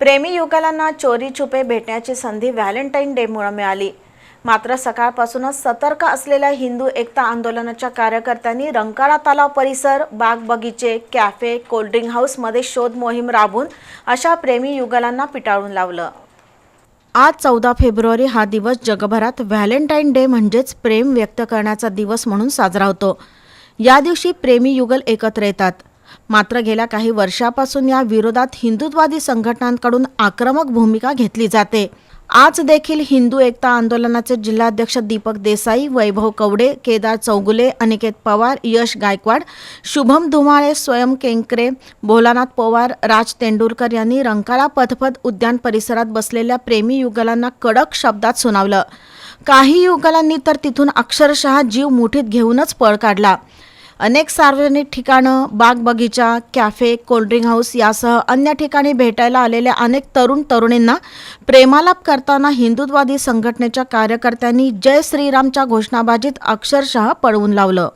प्रेमी युगलांना चोरी छुपे भेटण्याची संधी व्हॅलेंटाईन डेमुळे मिळाली. मात्र सकाळपासूनच सतर्क असलेल्या हिंदू एकता आंदोलनाच्या कार्यकर्त्यांनी रंकाळा तलाव परिसर बाग बगीचे कॅफे कोल्ड्रिंक हाऊसमध्ये शोध मोहीम राबून अशा प्रेमी युगलांना पिटाळून लावलं. आज चौदा फेब्रुवारी हा दिवस जगभरात व्हॅलेंटाईन डे म्हणजेच प्रेम व्यक्त करण्याचा दिवस म्हणून साजरा होतो. या दिवशी प्रेमी युगल एकत्र येतात. मात्र गेल्या काही वर्षापासून या विरोधात हिंदुत्वादी संघटनांकडून आक्रमक भूमिका घेतली जाते. आज देखील हिंदू एकता आंदोलनाचे जिल्हाध्यक्ष दीपक देसाई वैभव कवडे केदार चौगुले अनिकेत पवार यश गायकवाड शुभम धुमाळे स्वयं केंकरे भोलानाथ पवार राज तेंडुलकर यांनी रंकाळा पथपथ उद्यान परिसरात बसलेल्या प्रेमी युगलांना कडक शब्दात सुनावलं. काही युगलांनी तर तिथून अक्षरशः जीव मुठीत घेऊनच पळ काढला. अनेक सार्वजनिक ठिकाणं बाग बगीचा कॅफे कोल्ड्रिंक हाऊस यासह अन्य ठिकाणी भेटायला आलेल्या अनेक तरुण तरुणींना प्रेमालाप करताना हिंदुत्वादी संघटनेच्या कार्यकर्त्यांनी जय श्रीरामच्या घोषणाबाजीत अक्षरशः पळवून लावलं.